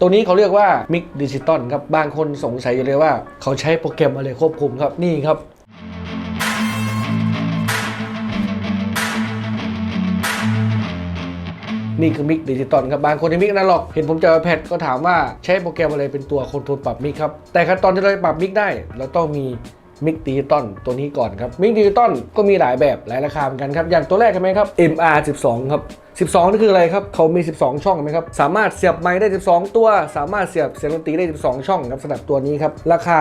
ตัวนี้เขาเรียกว่ามิกดิจิตอลครับ บางคนสงสัยอยู่เลยว่า เขาใช้โปรแกรมอะไรควบคุมครับ นี่ครับนี่คือมิกดิจิตอลครับบางคนที่มิกนั่นหรอกเห็นผมจะแพดก็ถามว่าใช้โปรแกรมอะไรเป็นตัวคอนโทรลปรับมิกครับ แต่ขั้นตอนที่เราจะปรับมิกได้เราต้องมีมิกดิจิตอลตัวนี้ก่อนครับมิกดิจิตอลก็มีหลายแบบหลายราคาเหมือนกันครับอย่างตัวแรกใช่ไหมครับ MR12 ครับ 12 นี่คืออะไรครับ เขามี 12 ช่องไหมครับ สามารถเสียบไมค์ได้ 12 ตัว สามารถเสียบเสียงดนตรีได้ 12 ช่องครับสำหรับตัวนี้ครับ ราคา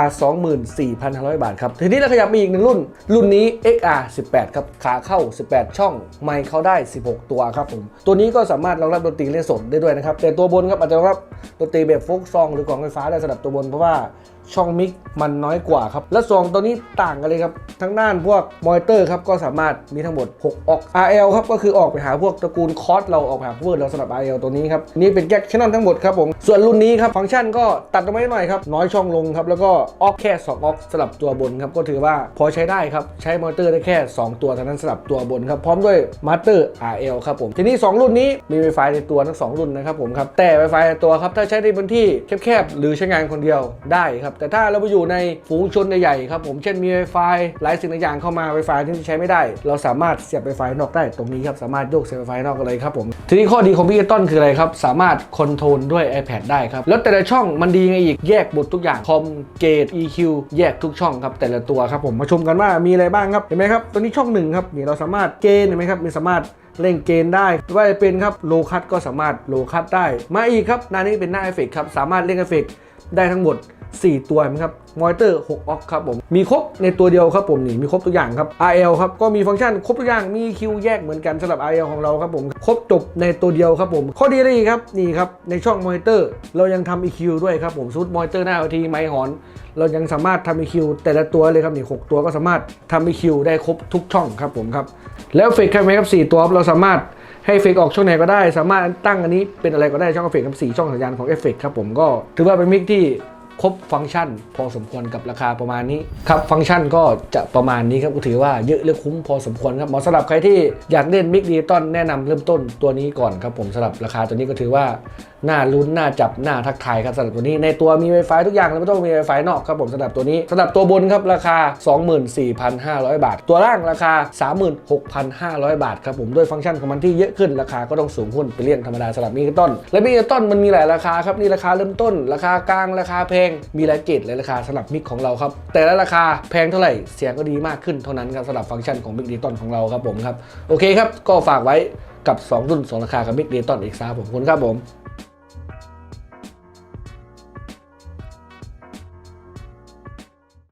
24,500 บาทครับ ทีนี้เราขยับมาอีกหนึ่งรุ่น รุ่นนี้ XR18 ครับ ขาเข้า 18 ช่อง ไมค์เข้าได้ 16 ตัวครับผม ตัวนี้ก็สามารถรองรับดนตรีเล่นสดได้ด้วยนะครับ แต่ตัวบนครับอาจจะรองรับดนตรีแบบโฟกซองหรือกล่องไฟฟ้าได้สำหรับตัวบนเพราะว่าช่องมิกมันน้อยกว่าครับ และซองตัวนี้ต่างกันเลยครับ ทั้งด้านพวกมอนิเตอร์ครับก็สามารถมีทั้งหมด 6 ออก RL ครับก็คือออกไปหาพวกตระกูลคคอสเราออกไปหาพวกเราสำหรับ RL ตัวนี้ครับ นี่เป็นแจ็คชแนลทั้งหมดครับผม ส่วนรุ่นนี้ครับ ฟังก์ชันก็ตัดลงมาหน่อยครับ น้อยช่องลงครับ แล้วก็ออกแค่ 2 ออกสำหรับตัวบนครับ ก็ถือว่าพอใช้ได้ครับ ใช้มอเตอร์ได้แค่ 2 ตัวเท่านั้นสำหรับตัวบนครับ พร้อมด้วยมาสเตอร์ RL ครับผม ทีนี้ 2 รุ่นนี้มี Wi-Fi ในตัวทั้ง 2 รุ่นนะครับผมครับ แต่ Wi-Fi ในตัวครับ ถ้าใช้ในพื้นที่แคบๆ หรือใช้งานคนเดียวได้ครับ แต่ถ้าเราไปอยู่ในฝูงชนใหญ่ๆครับผม เช่นมี Wi-Fi หลายสิ่งหลายอย่างเข้ามา Wi-Fi ที่ใช้ไม่ได้ เราสามารถเสียบ Wi-Fi นอกได้ตรงนี้ครับ สามารถโยกเสียบ Wi-Fi นอกกันเลยครับผมทีนี้ข้อดีของพิกตันคืออะไรครับ สามารถคอนโทรลด้วย iPad ได้ครับ แล้วแต่ละช่องมันดีไงอีกแยกบททุกอย่างคอมเกต EQ แยกทุกช่องครับแต่ละตัวครับผมมาชมกันว่ามีอะไรบ้างครับเห็นไหมครับตัวนี้ช่องหนึ่งครับนี่เราสามารถเกณฑ์เห็นไหมครับมีสามารถเร่งเกณฑ์ได้ไม่ว่าจะเป็นครับโลคัตก็สามารถโลคัตได้ มาอีกครับหน้านี้เป็นหน้าเอฟเฟกครับสามารถเล่นเอฟเฟกได้ทั้งหมด 4 ตัวนะครับมอนิเตอร์6ออกครับผมมีครบในตัวเดียวครับผมนี่มีครบทุกอย่างครับ RL ครับก็มีฟังก์ชันครบทุกอย่างมีคิวแยกเหมือนกันสำหรับ RL ของเราครับผมครบจบในตัวเดียวครับผม ข้อดีอะไรอีกครับนี่ครับในช่องมอนิเตอร์เรายังทำ EQ ด้วยครับผมซูดมอนิเตอร์หน้าทีไมค์หอนเรายังสามารถทำ EQ แต่ละตัวเลยครับนี่6ตัวก็สามารถทำ EQ ได้ครบทุกช่องครับผมครับแล้วเฟกใช่ไหมครับ4ตัวเราสามารถให้เอฟเฟกต์ออกช่องไหนก็ได้ สามารถตั้งอันนี้เป็นอะไรก็ได้ช่องเฟกครับสี่ช่องสัญญาณของเอฟเฟกครับผมก็ถือว่าเป็นมิกที่ ครบฟังก์ชัน พอสมควรกับราคาประมาณนี้ครับฟังก์ชันก็จะประมาณนี้ครับก็ถือว่าเยอะและคุ้มพอสมควรครับเหมาะสำหรับใครที่อยากเล่นมิกดิจิตอลแนะนำเริ่มต้นตัวนี้ก่อนครับผมสำหรับราคาตัวนี้ก็ถือว่าน่าลุ้นน่าจับน่าทักทายครับสำหรับตัวนี้ในตัวมี Wi-Fi ทุกอย่างเลยไม่ต้องมี Wi-Fi นอกครับผมสำหรับตัวนี้สำหรับตัวบนครับราคา 24,500 บาท ตัวล่างราคา 36,500 บาทครับผมด้วยฟังก์ชันของมันที่เยอะขึ้นราคาก็ต้องสูงขึ้นไปเรียนธรรมดาสำหรับมิกต้นและมิกต้นมันมีหลายราคาครับนี่ราคาเริ่มต้น ราคากลางราคาแพงมีรายเกรดหละราคาสำหรับมิกของเราครับ แต่ละราคาแพงเท่าไหร่เสียงก็ดีมากขึ้นเท่านั้นครับสำหรับฟังก์ชันของมิกดิจิตอลของเราครับผมครับโอเคครับก็ฝากไว้กับ 2 รุ่น 2 ราคากับมิกดิจิตอลอีกซาผมคุณครับผม